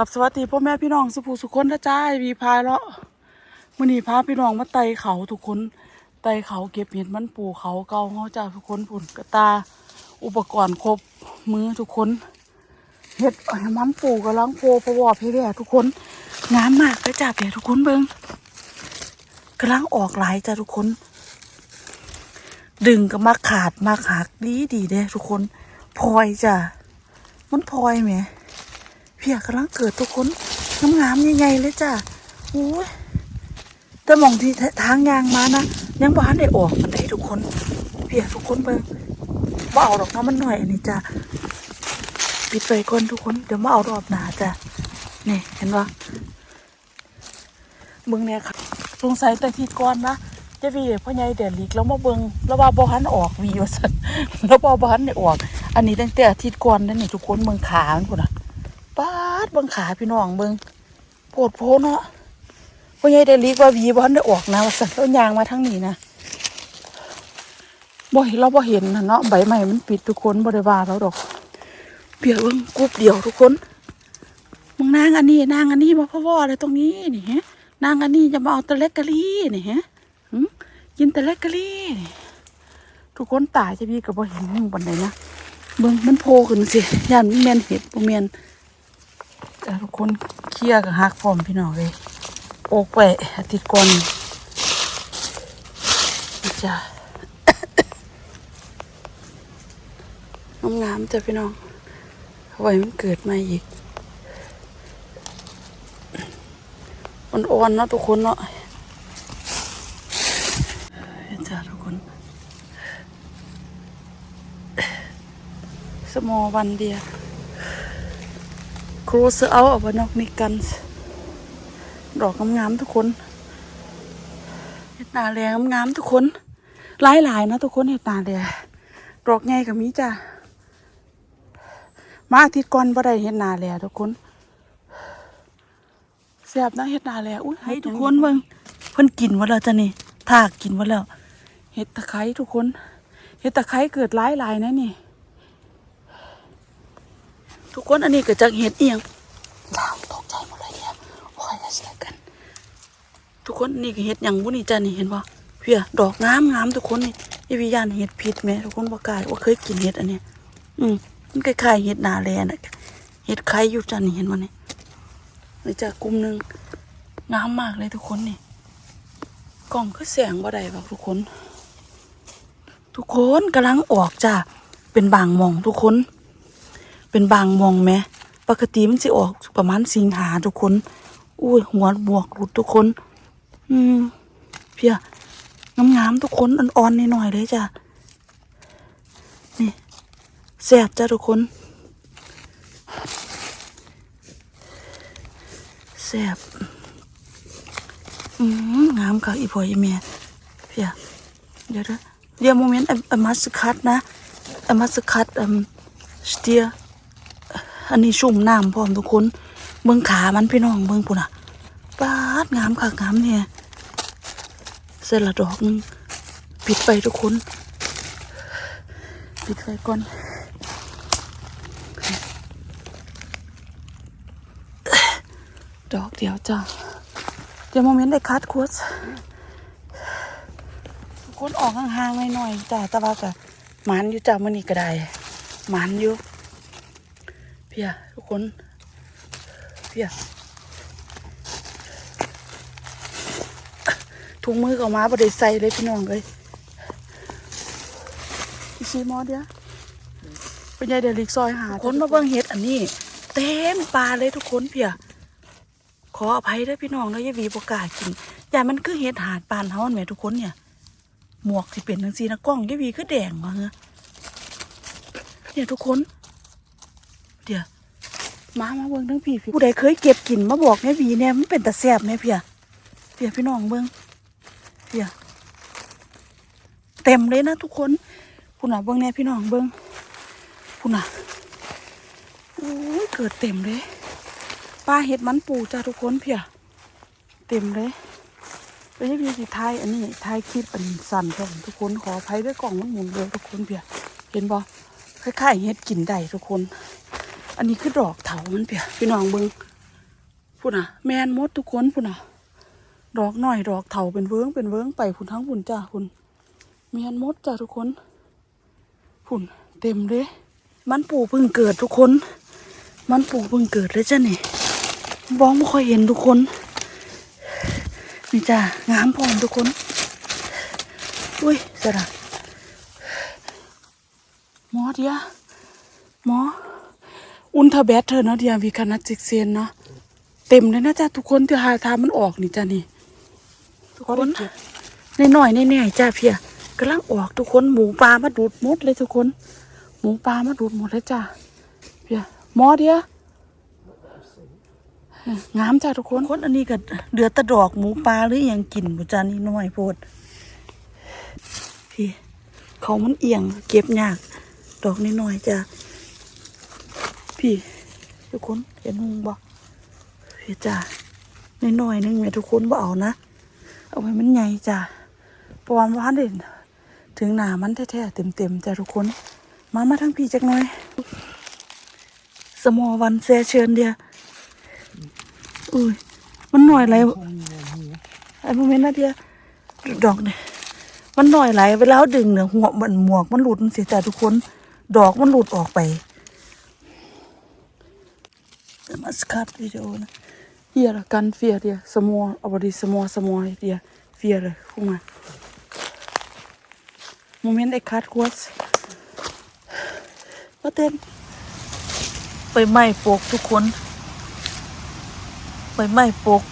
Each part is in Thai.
กับสวัสดีพ่อแม่พี่น้องสุภูสุคนนะจ้าวีพายแล้วมื่อนี้พาพี่น้องมาไต่เขาทุกคนไต่เขาเก็บเห็ดมันปูเขาเก่าเขาจ้าทุกคนผุนกระตา อุปกรณ์ครบมือทุกคนเห็ดเอ้มันปูกำลังโพประวอบให้แด่ทุกคนงามมากเลยจ้าเพี่ทุกคนเบิงกำลังออกหลายจ้าทุกคน ดึงก็มาขาดมาหักดีดีเด้ทุกคนพลอยจ้ะมันพลอยไหม พียกำลังเกิดทุกคนงามๆใหญ่ๆเลยจ้ะโอ้ยแต่มองที่ทางยางมานะยังบ้านได้ออกมันได้ทุกคนเพียทุกคนเบิ่งมาเอาดอกน้ำมันหน่อยอันนี้จ้ะปิดไปก่อนทุกคนเดี๋ยวมาเอารอบหนาจ้ะนี่เห็นปะเบิ่งเนี่ยค่ะสงสัยแต่ทีก่อนนะเจะวีพ่อใหญ่เดือดลิกแล้วมาเบิ่งแล้วว่าบ่หันออกวีว่าซั่นแล้วบ่บ่หันได้ออก อันนี้ตั้งแต่อาทิตย์ก่อนนั่นนี่ทุกคนเบิ่งขามันพุ่นน่ะ ปาดบิ่งขาพี่น้องเบิงปวดโพเนาะพ่อใหญ่ได้ลีกว่าวีบ่ทันได้ออกนะว่าสั่นแล้วยางมาทางนี้นะบ่เห็นเราบ่เห็นนะเนาะใบใหม่มันปิดทุกคนบ่ได้ว่าเราดอกเปียกเบิงกรุบเดียวทุกคนมึงนางอันนี้นางอันนี้มาพ่อว่าอะไรตรงนี้นี่ฮะนางอันนี้จะมาเอาตะเล็กกะลี่นี่ฮะกินตะเล็กกะลี่ทุกคนตายจะพี่ก็บ่เห็นมึงบันไดนะเบิงมันโผล่ขึ้นสิย่านมันแมนเห็ดบ่แม่น แต่ทุกคนเคลียร์กับฮักพร้อมพี่น้องเลยโอกไปอาทิตย์ก่อนจ้ะงามๆจ้ะพี่น้องเอาไว้มันเกิดมาอีกอ่อนๆเนาะทุกคนเนาะจ้ะทุกคน สมอวันเดียว close out of one of my guns ดอกงามๆทุกคนเห็ดนาแรงงามๆทุกคนหลายๆนะทุกคนเห็ดนาแรงดอกใหญ่กับมีจ้ะมาอาทิตย์ก่อนบ่ได้เห็ดนาแลทุกคนแซ่บนะเห็ดนาแลอุ้ยให้ทุกคนเบิ่งเพิ่นกินว่าแล้วจ้ะนี่ถากกินว่าแล้วเห็ดตะไคร้ทุกคน เห็ดตะไคร้เกิดหลายๆนะนี่ ทุกคนอันนี้เกิดจากเห็ดเอียงลาวตกใจหมดเลยเนี่ยโอ้ยอย่าเสียกัน ทุกคนนี่ก็เห็ดอย่างบุนี่จ้านี่เห็นปะเพียดอกงามงามทุกคนนี่ยวิญญาณเห็ดผิดไหมทุกคนบอกกล้ายว่าเคยกินเห็ดอันเนี้ยอืมมันคล้ายๆเห็ดนาแลน่ะเห็ดไข่อยู่จ้านี่เห็นปะนี่นี่จากกลุ่มหนึ่งงามมากเลยทุกคนนี่กล่องคือแสงบ่ได้บอกทุกคน ทุกคนกำลังออกจ้าเป็นบางหมองทุกคน เป็นบางมองไหมปกติมันสิออกประมาณสิงหาทุกคน อุ้ยหัวบวกหลุดทุกคน อืม เพียงามๆทุกคนอ่อนๆหน่อยๆเลยจ้ะ นี่แซ่บจ้ะทุกคนแซ่บอืมงามค่ะอีพ่ออีแม่เพียเดี๋ยเดี๋ยวเดี๋ยวโมเมนต์อมัสคัดนะอมัสคัดอืมสเตีย อันนี้ชุ่มน้ำพร้อมทุกคน เบิ่งขามันพี่น้องเบิ่งปุ่นอะปาดงามค่ะงามเนี่ยเสร็จละดอกนึงปิดไปทุกคน ปิดไฟก่อนดอกเดียวจ้าเดี๋ยวโมเมนต์ได้คัดควสทุกคนออกห่างๆหน่อยๆจ้าแตะว่ากะหมันอยู่จ้ามื่อนี้ก็ได้หมันอยู่ พียทุกคนเพียถุงมือก็มาบ่ได้ใส่เลยพี่น้องเลยอีซีมอเดียวเป็นไงเดี๋ยวลิกซอยหาคนมาเบิ่งเห็ดอันนี้ เต็มปลาเลยทุกคนเพียขออภัยด้วยพี่น้องแล้วยายหวีบกล้ากินอย่ามันคือเห็ดหาดปานเฮาแหม่ทุกคนเนี่ย หมวกที่เป็นทั้งสีนะกล้องยายหวีคือแดงมาเงเนี่ยทุกคน เดี๋ยว มามาเบิ่งทั้งพี่พี่ผู้ใดเคยเก็บกินมาบอกแม่วีเนี่ยมันเป็นตาแซ่บแม่เพียเพียพี่น้องเบิ่งเพียเต็มเลยนะทุกคนผู้น่ะเบิ่งแน่พี่น้องเบิ่งผู้น่ะโอ้ยเกิดเต็มเลยปลาเห็ดมันปูจ้าทุกคนเพียเต็มเลยแล้วยังมีสิทยอันนี้ไทยคลิปอันสั่นครับทุกคนขออภัยด้วยกล่องมันหมุนเร็วทุกคนเพียเห็นบ่คล้ายๆเห็ดกินได้ทุกคน อันนี้คือดอกเถามันเปียพี่น้องเบิงพุ่นอะ แมนมดทุกคนพุ่นอะ ดอกหน่อยดอกเถาเป็นเวิ้งเป็นเวิ้งไปพุ่นทั้งพุ่นจ้าพุ่นแมนมดจ้าทุกคนพุ่นเต็มเลย มันปูเพิ่งเกิดทุกคน มันปูเพิ่งเกิดเลยจ้ะนี่บ้องไม่ค่อยเห็นทุกคนนี่จ้างามพร้อมทุกคน อุ้ยสระหมอเดียหมอ อุนทแบทเธอเนาะเดียวีคานาจิกเซนเนาะเต็มเลยนะจ้าทุกคนที่หาทามันออกนี่จ้านี่ ทุกคนในหน่อยๆแน่ๆจ้าเพียกำลังออกทุกคนหมูปลามาดูดหมดเลยทุกคน หมูปลามาดูดหมดเลยจ้าเพียหมอเดียงามจ้าทุกคนคนอันนี้ก็เดือดตะดอกหมูปลาหรืออหยังกินบุจานี่น้อยโพดพี่เขามันเอียงเก็บยาก ดอกน้อยๆจ้า พี่ ทุกคนเห็นหุงบ่พี่จ้าน้อยๆนึงแม่ทุกคนบ่เอานะ เอาไว้มันใหญ่จ้ะเพราะวานเด่นถึงหนามันแท้ๆเต็มๆจ้ะทุกคน มามาทั้งพี่จักหน่อย สมอวันแซเชิญเดียอุ้ยมันหน่อยไรไอ้โมเมนต์นะเดียดอกเนี่ยมันหน่อยไหลเวลาเอาดึงเนี่ยหัวมันหมวกมันหลุดมันเสียจ้ะทุกคน ดอกมันหลุดออกไป มาสคัดวิดีโอนะ Hier kan vier dia semua aber die semua semua dia vier guck mal Moment ich cut kurz ว่าเต้นไปไหม้ปกทุกคนไปไหม้ปก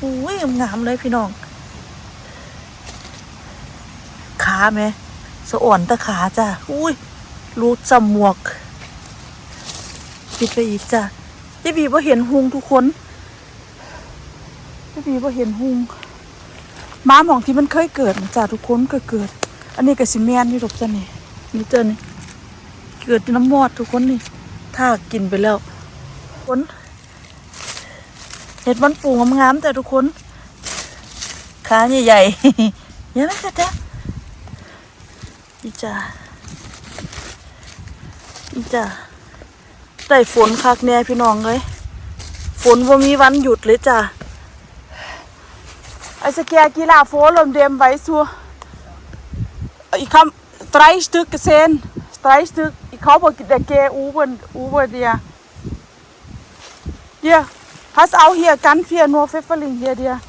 อุ้ยงามเลยพี่น้องขาไหมสะอ่อนตะขาจ้ะอุ้ยรูดจำหมวกปิดไปอีกจ้ะ ยี่บีว่าเห็นหุงทุกคนพี่พีว่าเห็นหุงม้าหมองที่มันเคยเกิดจ้าทุกคนก็เกิด อันนี้ก็สิแมนนี่หรอกจ้ะนี่นี่เจอนี่เกิดน้ำมอดทุกคนนี่ ถ้ากินไปแล้วคนเห็ดมันปูงามๆแต่ทุกคนขาใหญ่ๆเยอะไหมจ๊ะจ๊ะนี่จ้านี่จ้า ได้ฝนคักแน่พี่น้องเลยฝนว่ามีวันหยุดเลยจ้า Also kijk hier naar voren om dem weißt du. Ich habe drei Stück gesehen. Drei Stück. Ich glaube, der geht oben, oben dir. Hier, pass auch hier, ganz viel, nur Pfifferling hier dir.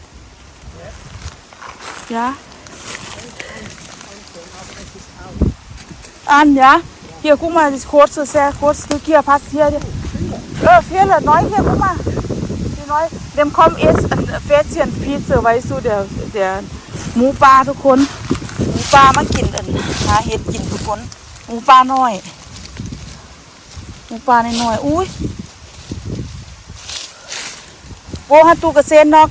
Ja. An, ja. Hier, guck mal, das kurze, sehr kurz Stück hier, passt hier. Äh, viele, neu hier, guck mal. Die neu. Dem kommt erst ein Pferdchen Pizza, weißt du, der, der หมูปลาทุกคน หมูปลามากินอันหาเห็ดกินทุกคน หมูปลาน้อย หมูปลาน้อยๆอุ้ยโบฮัตูกระเซนนอก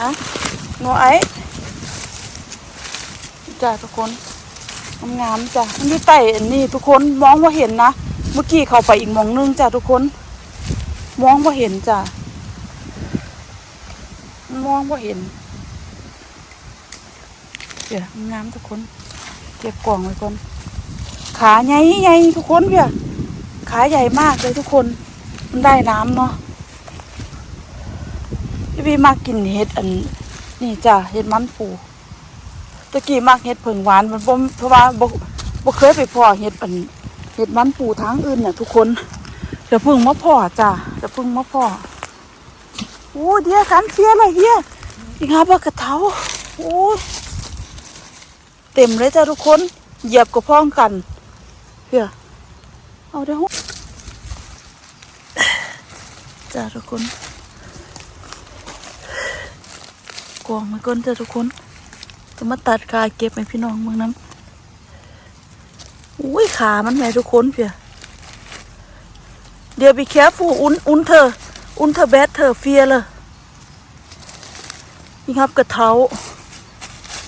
ฮะโนไอจ้าทุกคน งามจ้ะมันอยู่ใต้อันนี้ทุกคนมองว่าเห็นนะ เมื่อกี้เขาไปอีกมองนึงจ้ะทุกคน มองว่าเห็นจ้ะมองว่าเห็นเดี๋ยวงามทุกคน เก็บกล่องไว้ก่อนขาใหญ่ใหญ่ทุกคนเพี่ยขาใหญ่มากเลยทุกคน มันได้น้ำเนาะพี่พี่มากินเห็ดอัน นี่จ้ะเห็ดมันปู ตะกี้มากเห็ดเผิงหวานมันบ่เพราะว่าบ่บ่เคยไปพอเห็ดอันเห็ดมันปูทางอื่นเนี่ยทุกคนเดี๋ยวเพึ่งมาพ่อจ้ะเดี๋ยวเพึ่งมาพ่อโอ้เดียวกันเฟียเลยเฮียอีกหาปลากระเทาโอ้เต็มเลยจ้ะทุกคนเหยียบกับพ้องกันเฮียเอาเดี๋ยวจ้ะทุกคนกองมาก่อนจ้ะทุกคน จะมาตัดขาเก็บให้พี่น้องเมืองน้ำอุ้ยขามันแม่ทุกคนเพียเดี๋ยว be careful un unter unter bed เธอเฟียเลยนี่ครับกระเท้า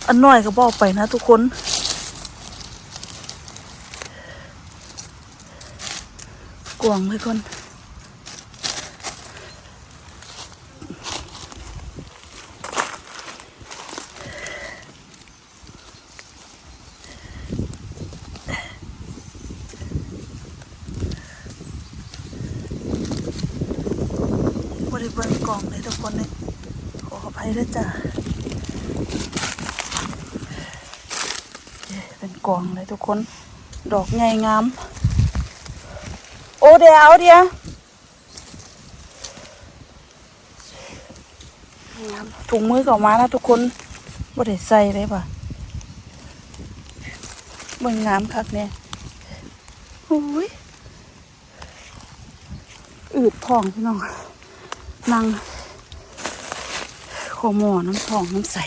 อันน้อยก็บอกไปนะทุกคนกวางไว้ก่อน ได้เบิ่งกล่องเลยทุกคนเลยขออภัยด้วยจ้ะเอ๊ะเป็นกล่องเลยทุกคน ดอกใหญ่งาม โอ้เดี๋ยวเอาเดี๋ยวงามถุงมือเก่ามานะทุกคนบ่ได้ใส่เลยป่ะเบิ่งงามคักเนี่ยโอ้ยอืดท้องพี่น้อง นั่งขอหมอน้ำทองน้ำใส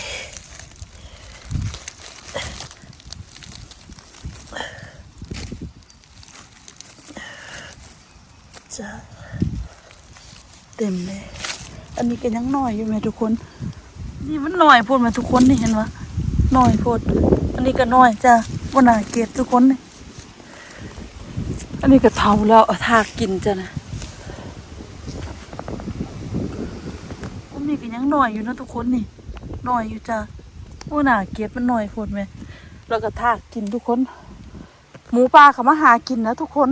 จะเต็มเลย อันนี้ก็ยังหน่อยอยู่ไหมทุกคน นี่มันหน่อยพูดมาทุกคนนี่เห็นปะหน่อยพูดอันนี้ก็หน่อยจ้ะวันนาเก็บทุกคนนี่อันนี้ก็เท่าแล้วเอาทากกินจ้ะนะ ผมนี่ก็ยัง หน่อยอยู่นะทุกคนนี่หน่อยอยู่จ้ะโอ้หน่าเกลียดมันหน่อยคนไหมแล้วก็ทากกินทุกคน หมูปลาเขามาหากินนะทุกคน